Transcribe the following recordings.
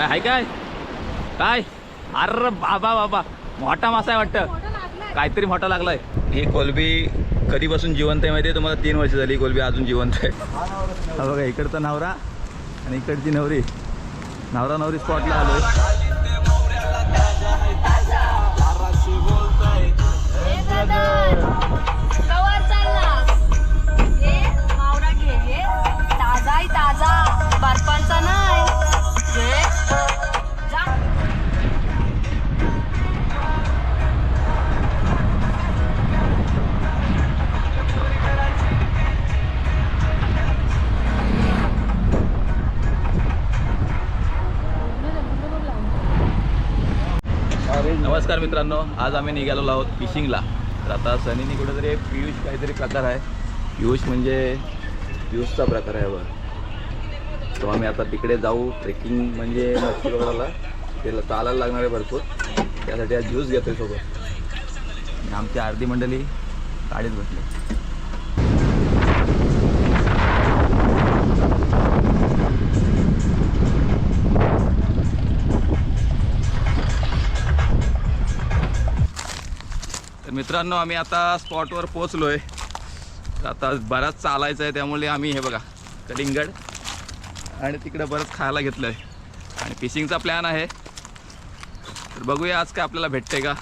काय हाय काय? काय? अरे बाबा बाबा. मोठा मासा आहे वाटतं. काहीतरी मोठा लागलाय. ही कोलबी कधीपासून जिवंत आहे माहिती आहे तुम्हाला तीन वर्ष झाली कोलबी अजून जिवंत आहे. हा बघा इकडचा नवरा आणि इकडची नवरी. नवरा नवरी स्पॉटला आलोय. मित्रांनो आज आम्ही निघालो आहोत फिशिंगला. तर आता सनीनी कुठेतरी पियुष काहीतरी प्रकार आहे. पियुष म्हणजे पियुषचा प्रकार आहे वर तो आम्ही आता तिकडे जाऊ. ट्रेकिंग म्हणजे मच्छी वगैरेला त्याला चालायला लागणार आहे भरपूर. त्यासाठी आज ज्यूस घेतोय सोबत. आमची अर्धी मंडळी गाडीत बसली. मित्रांनो आम्ही आता स्पॉटवर पोचलो आहे तर आता बराच चालायचं आहे त्यामुळे आम्ही हे बघा कलिंगड आणि तिकडं बरंच खायला घेतलं आहे आणि फिशिंगचा प्लॅन आहे. तर बघूया आज काय आपल्याला भेटते का.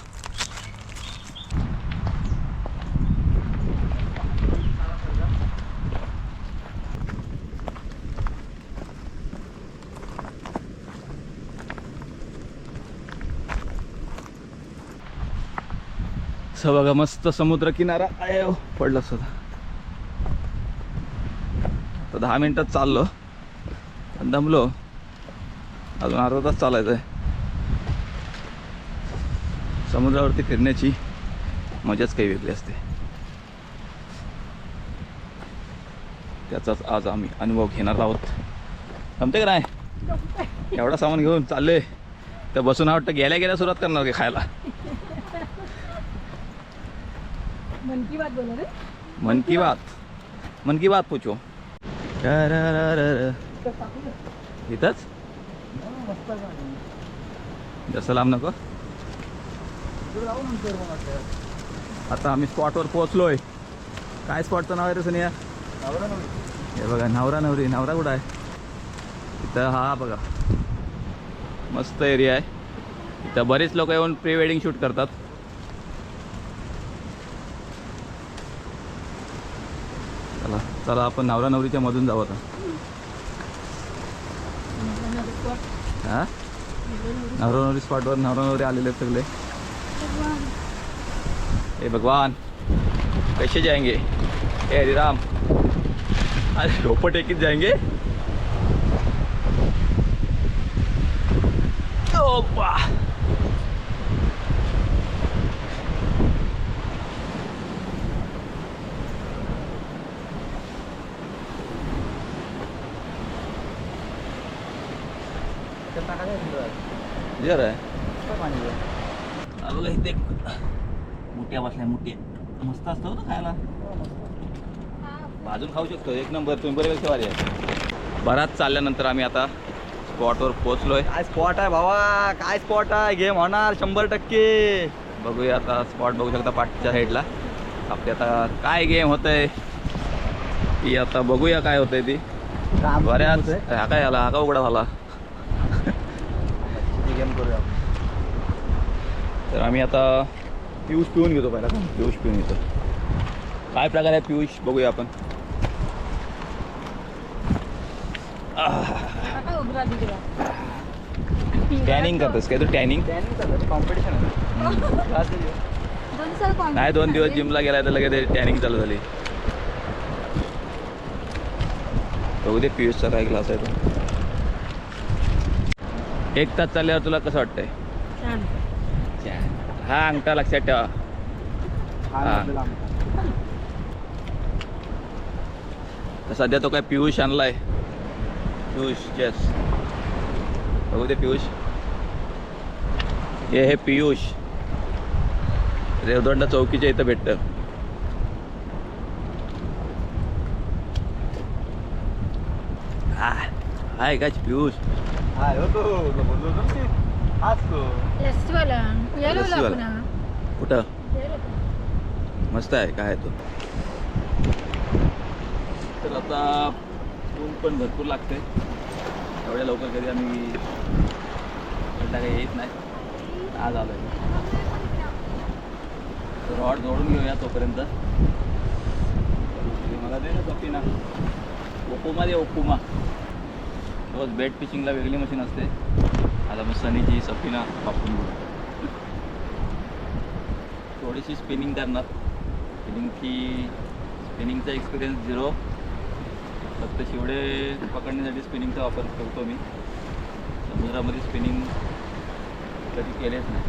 असं बघा मस्त समुद्र किनारा हो, पडलं सुद्धा तर दहा मिनिटात चाललो. दमलो. अजून अर्धा तास चालायचं आहे समुद्रावरती फिरण्याची मजाच काही वेगळी असते. त्याचाच आज आम्ही अनुभव घेणार आहोत. जमते का नाही? एवढा सामान घेऊन चालले तर बसून वाटतं गेल्या गेल्या सुरुवात करणार का खायला मन की बात बोला रे? मन की बात. मन की बात पूछो. इथंच? जसं लांब नको. आता आम्ही स्पॉटवर पोहोचलोय. काय स्पॉटचं नाव आहे रे सुनिया? हे बघा नवरा नवरी नवरा कुठं आहे? इथं हा बघा. मस्त एरिया आहे. इथं बरेच लोक येऊन प्री वेडिंग शूट करतात. चला आपण नवरा नवरीच्या मधून जाऊ आता. हा? नवरा नवरी स्पॉटवर नवरा नवरी आलेले आहेत सगळे. हे भगवान. कैसे जाएंगे हे हरिराम. अरे ढोपट टेकीत जाएंगे ओ जर आहे बघा इथे मुठ्या बसल्या मुठ्या मस्त असतो ना खायला भाजून खाऊ शकतो एक नंबर तुम्ही बरोबर भारी आहे बराच चालल्यानंतर आम्ही आता स्पॉटवर पोहोचलोय काय स्पॉट आहे भावा काय स्पॉट आहे गेम होणार शंभर टक्के बघूया आता स्पॉट बघू शकता पाठच्या साईडला आपली आता काय गेम होतंय ती आता बघूया काय होतंय ती बऱ्याच हा काय आला हा का उघडा झाला गेम करूया आपण. तर आम्ही आता पियुष पिऊन घेतो पहिला. का पियुष पिऊन घेतो. काय प्रकार आहे पियुष? बघूया आपण. टॅनिंग करतोस काय तू? टॅनिंग कोण? नाही दोन दिवस जिमला गेला तर लगेच टॅनिंग चालू झाली. बघू दे पियुषचा काय क्लास आहे तो. एक तास चालल्यावर तुला कसं वाटतंय? छान. हा अंगठा लक्षात ठेवा. हा, हा. तर सध्या तो काय पियुष आणलाय. पियुष येस बघू दे पियुष. हे हे पियुष. रेवदंडा चौकीच्या इथं भेटतं. हा. आहे का पियुष हा हो तो तो बोललो होतो ना मी. हाच तो लस्सीवाला यायला लस्सीवाला. आपण कुठं मस्त आहे काय आहे तो तर आता ऊन पण भरपूर लागते एवढ्या लवकर कधी आम्ही कंटाळा काही येत नाही आज आलो रॉड जोडून घेऊया तोपर्यंत मला दे ना कपी ना ओपुमा दे ओपुमा रोज बेट फिशिंगला वेगळी मशीन असते. आता मग सनीची सफीना वापरून घेऊ थोडीशी स्पिनिंग करणार. स्पिनिंगची स्पिनिंगचा एक्सपिरियन्स झिरो फक्त शिवडे पकडण्यासाठी स्पिनिंगचा वापर करतो मी. समुद्रामध्ये स्पिनिंग कधी केलेच नाही.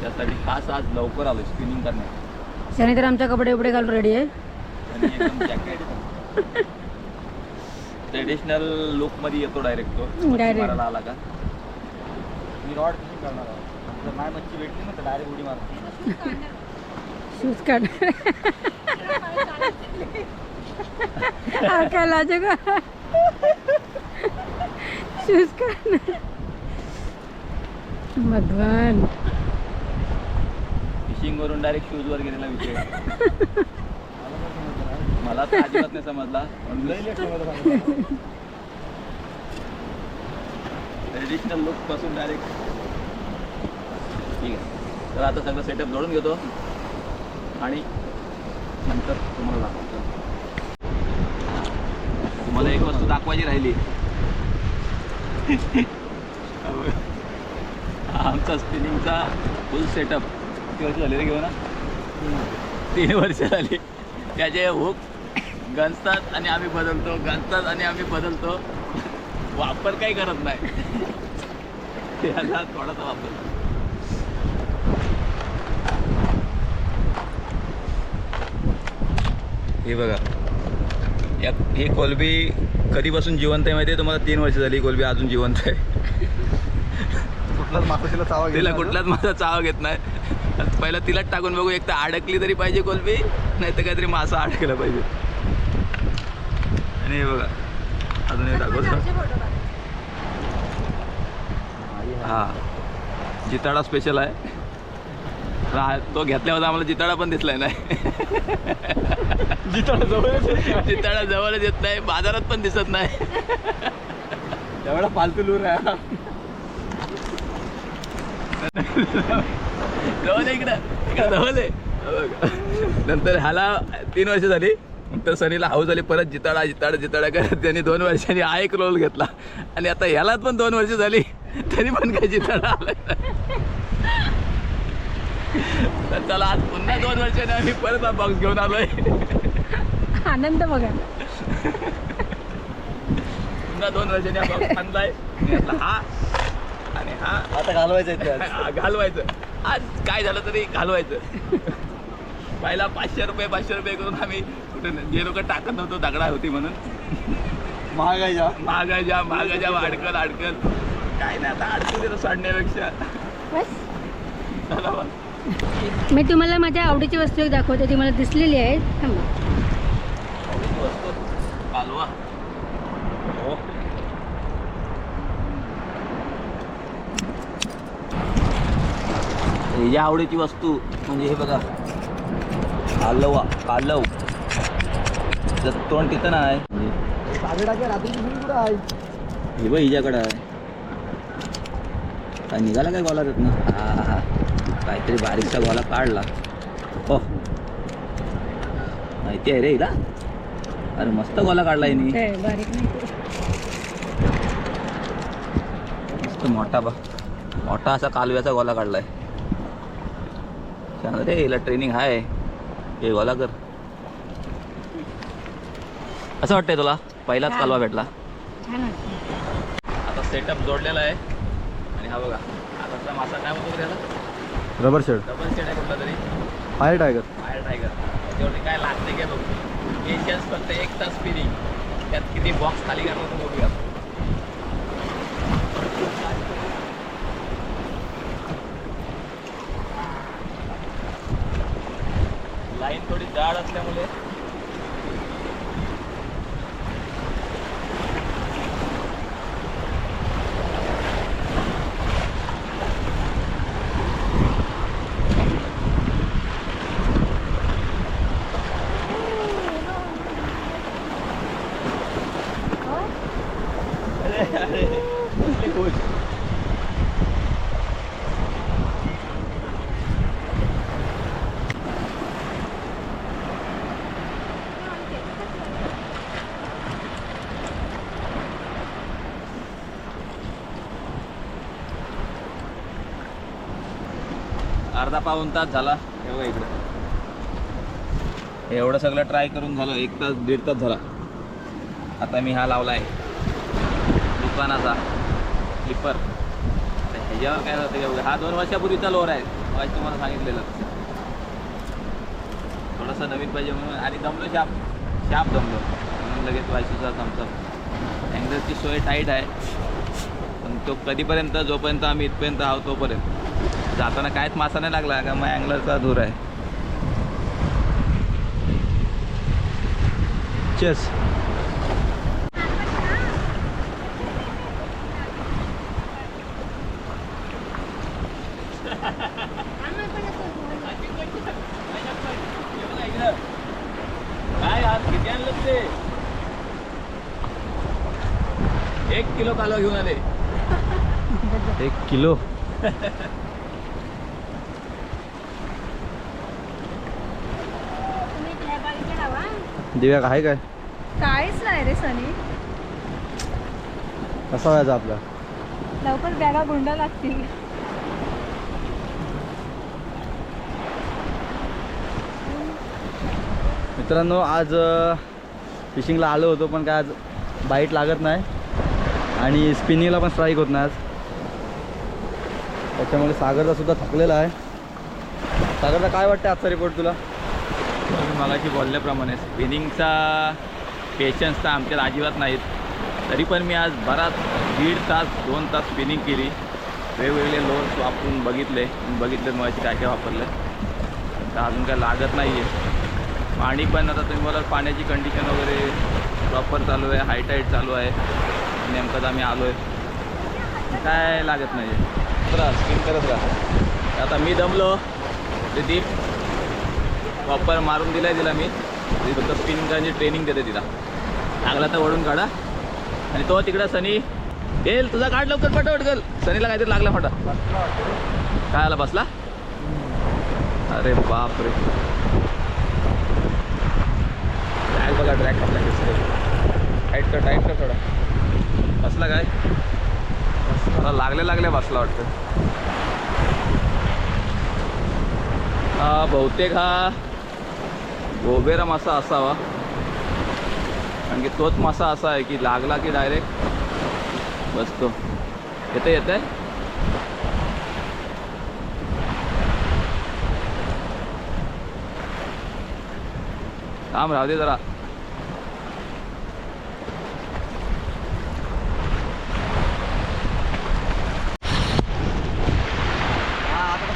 त्यासाठी खास आज लवकर आलो स्पिनिंग करण्यात शनी तर आमच्या कपडे उपडे घालून रेडी आहे. जॅकेट ट्रेडिशनल लुकमध्ये येतो डायरेक्ट तो. मच्छी Direct. मारायला आला का? मी रॉड फिशिंग करणार आहोत. जर नाही मच्छी भेटली ना तर डायरेक्ट उडी मारतो. शूज काढ. हा काय लाज का शूज काढ. भगवान. फिशिंग वरून डायरेक्ट शूज वर गेलेला विषय मला तर अजिबात नाही समजला. ट्रेडिशनल लुकपासून डायरेक्ट ठीक आहे. तर आता सगळं सेटअप जोडून घेतो. आणि नंतर तुम्हाला दाखवतो. तुम्हाला एक वस्तू दाखवायची राहिली. आमचा स्पिनिंगचा फुल सेटअप किती वर्ष झाले रे घेऊ ना तीन वर्ष झाली. त्याचे हुक गंजतात आणि आम्ही बदलतो गंजतात आणि आम्ही बदलतो. वापर काही करत नाही. त्याला थोडासा वापर. हे बघा. या ही कोलबी कधीपासून जिवंत आहे माहिती आहे तुम्हाला तीन वर्ष झाली कोलबी अजून जिवंत आहे. कुठलाच मासा तिला चावा तिला कुठलाच माझा चाव घेत नाही. पहिला तिलाच टाकून बघू एक तर अडकली तरी पाहिजे कोलबी नाही तर काहीतरी मासा अडकला पाहिजे. आणि बघा. अजून हे दाखवतो. हा. जिताडा स्पेशल आहे. तो घेतल्यावर आम्हाला जिताडा पण दिसलाय नाही. जिताडा जवळच येत नाही. बाजारात पण दिसत नाही. एवढा फालतू लूर आहे जवळ इकडं इकडं. जवळ आहे हो. नंतर ह्याला तीन वर्ष झाली. नंतर सनीला हाऊस झाली परत जिताडा जिताडा जिताडा करत त्यांनी दोन वर्षांनी हा एक रोल घेतला. आणि आता ह्यालाच पण दोन वर्ष झाली तरी पण काही जिताडा. तर चला आज पुन्हा दोन वर्षाने आम्ही परत हा बॉक्स घेऊन आलोय. आनंद बघा. पुन्हा दोन वर्षांनी हा बॉक्स आणलाय. हा आणि हा. आता घालवायचं घालवायचं. आज काय झालं तरी घालवायचं. पहिला पाचशे रुपये पाचशे रुपये करून आम्ही कुठे जे लोक टाकत नव्हतो दगडा होती म्हणून. महागाई जा. महागाच्या महागाच्या अडकल अडकल. काय नाही आता अडकल सोडण्यापेक्षा. मी तुम्हाला माझ्या आवडीची वस्तू एक दाखवते ती मला दिसलेली आहे. कालवा. हो. या आवडीची वस्तू म्हणजे हे बघा. कालवा कालव. त्याचं तोंड तिथं नाही. हे बघ हिच्याकडं आहे. काय निघाला काय गोला त्यात ना हा हा. काहीतरी बारीकचा गोला काढला. हो. माहिती आहे रे हिला. अरे मस्त गोला काढला हिने. काय बारीक नाही. मस्त मोठा बा मोठा असा कालव्याचा गोला काढलाय. रे हिला ट्रेनिंग आहे. हे गोला कर। असं वाटतंय तुला? पहिलाच. कालवा भेटला. आता सेटअप जोडलेला आहे. आणि हा बघा आता मासा काय म्हणतो त्याला? रबर शेड डबल सेट आहे कुठला तरी. फायर टायगर फायर टायगर त्याच्यावरती काय लागते गेलो एशियन्स फक्त एक तास फिरिंग त्यात किती बॉक्स खाली करणार तो बघूया लाईन थोडी जाड असल्यामुळे अर्धा पाऊन तास झाला. हे इकडं. हे एवढं सगळं ट्राय करून झालं एक तास दीड तास झाला. आता मी हा लावला आहे दुकानाचा स्लिपर ह्याच्यावर काय जातं एवढं हा दोन वर्षापूर्वीचा लोअर आहे. आज तुम्हाला सांगितलेलं. थोडंसं नवीन पाहिजे म्हणून. आणि दमलो शाप. शाप दमलो. म्हणून लगेच वायसूचा थम्सअप अँगलची सोय टाईट आहे. पण तो कधीपर्यंत जोपर्यंत आम्ही इथपर्यंत आहोत तोपर्यंत. जाताना काहीच मासा नाही लागला का मग अँगलरचा धूर आहे. चेस एक किलो कालवा घेऊन आले. एक किलो? दिव्या आहे काय? काहीच नाही रे सनी. कसा व्हायचा आपला? लवकर बॅगा गुंडा लागतील. मित्रांनो आज फिशिंगला आलो होतो पण काय आज बाईट लागत नाही. आणि स्पिनिंगला पण स्ट्राईक होत नाही आज. त्याच्यामुळे सागरचा सुद्धा थकलेला आहे. सागरचा काय वाटतं आजचा रिपोर्ट तुला? मगाशी बोलल्याप्रमाणे स्पिनिंगचा पेशन्स तर आमच्यात अजिबात नाहीत. तरी पण मी आज बराच दीड तास दोन तास स्पिनिंग केली. वेगवेगळे लोअर्स वापरून बघितले. बघितले मगाशी काय काय वापरलं. तर अजून काय लागत नाही आहे पाणी पण आता तुम्ही बोला पाण्याची कंडिशन वगैरे प्रॉपर चालू आहे हाय टाईट चालू आहे. नेमकंच आम्ही आलो आहे काय लागत नाही आहे स्पिन करत राहा. आता मी दमलो. ते दीप प्रॉपर मारून दिलाय तिला मी. फक्त स्पिन करायची ट्रेनिंग देते तिला. लागला तर वळून काढा. आणि तो तिकडं सनी. येईल तुझा काढ लवकर पटवट गल सनीला काहीतरी लागला फाटा काय आला बसला? अरे बाप रे ट्रॅक बघा ट्रॅक आपला टाईट कर टाईट कर थोडा. बसला काय? मला लागले लागले बसला वाटतं. हा बहुतेक हा. गोबेरा मासा असावा. कारण की तोच मासा असा आहे की लागला की डायरेक्ट बसतो येतं येतं थांब राहू दे जरा.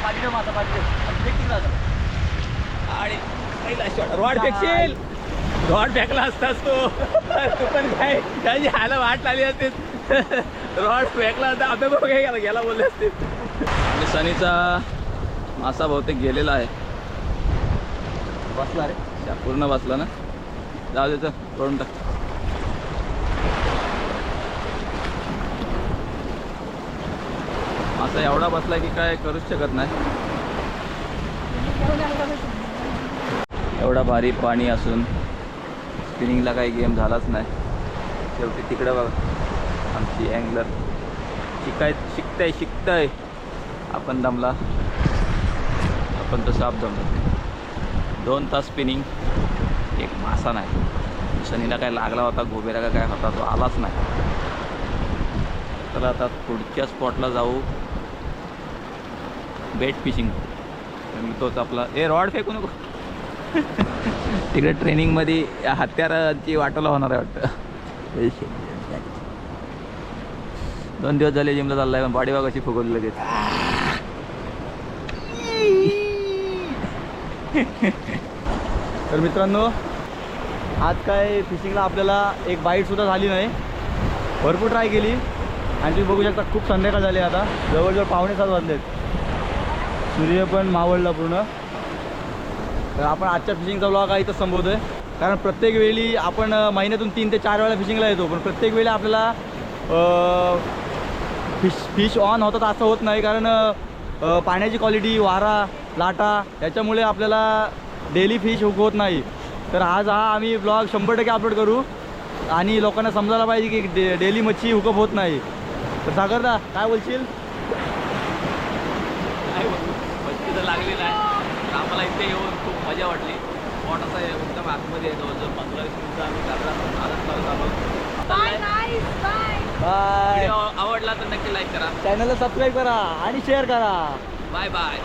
पाहिजे माझा पाहिजे आणि रॉड फेकशील? रॉड फेकला असतास तो. तू पण काय त्याची ह्याला वाट लागली असते रॉड फेकला असता. आता बघ काय गेला गेला बोलले असते आणि सनीचा मासा बहुतेक गेलेला आहे. बसला रे. पूर्ण बसला ना? जाऊ दे तर करून टाक. मासा एवढा बसला की काय करूच शकत नाही. एवढा भारी पाणी असून स्पिनिंगला काही गेम झालाच नाही. शेवटी तिकडं बघा आमची अँगलर शिकाय शिकताय शिकताय. आपण दमला. आपण तर आप दमलो. दोन तास स्पिनिंग एक मासा नाही. शनीला काय लागला होता गोबेरा का काय होता तो आलाच नाही. तर आता पुढच्या स्पॉटला जाऊ. बेट फिशिंग मी तोच आपला ए रॉड फेकू नको. तिकडे ट्रेनिंगमध्ये हत्याराची वाटोला होणार आहे वाटतं. दोन दिवस झाले जिमला चाललाय पण बॉडी कशी फुगवली लगेच. तर मित्रांनो आज काय फिशिंगला आपल्याला एक बाईटसुद्धा झाली नाही. भरपूर ट्राय केली. आणि तुम्ही बघू शकता खूप संध्याकाळ झाली आता. जवळजवळ पावणे सात वाजलेत. सूर्य पण मावळला पूर्ण. तर आपण आजच्या फिशिंगचा ब्लॉग आहे इथं संबोधतोय आहे कारण प्रत्येक वेळी आपण महिन्यातून तीन ते चार वेळा फिशिंगला येतो. पण प्रत्येक वेळी आपल्याला फिश फिश ऑन होतात असं होत नाही. कारण पाण्याची क्वालिटी वारा लाटा याच्यामुळे आपल्याला डेली फिश हुक होत नाही. तर आज हा आम्ही ब्लॉग शंभर टक्के अपलोड करू. आणि लोकांना समजायला पाहिजे की डे डेली मच्छी हुकअप होत नाही. तर सागरदा काय बोलशील? मच्छी तर लागलेला आहे आम्हाला इथे येऊन मजा वाटली. स्पॉट असा आहे एकदम आतमध्ये आहे जवळजवळ पंधरा वीस मिनिटं आम्ही काढला आजच चालत आलो bye guys bye bye video आवडला तर नक्की लाईक करा. चॅनलला सबस्क्राईब करा आणि शेअर करा. Bye bye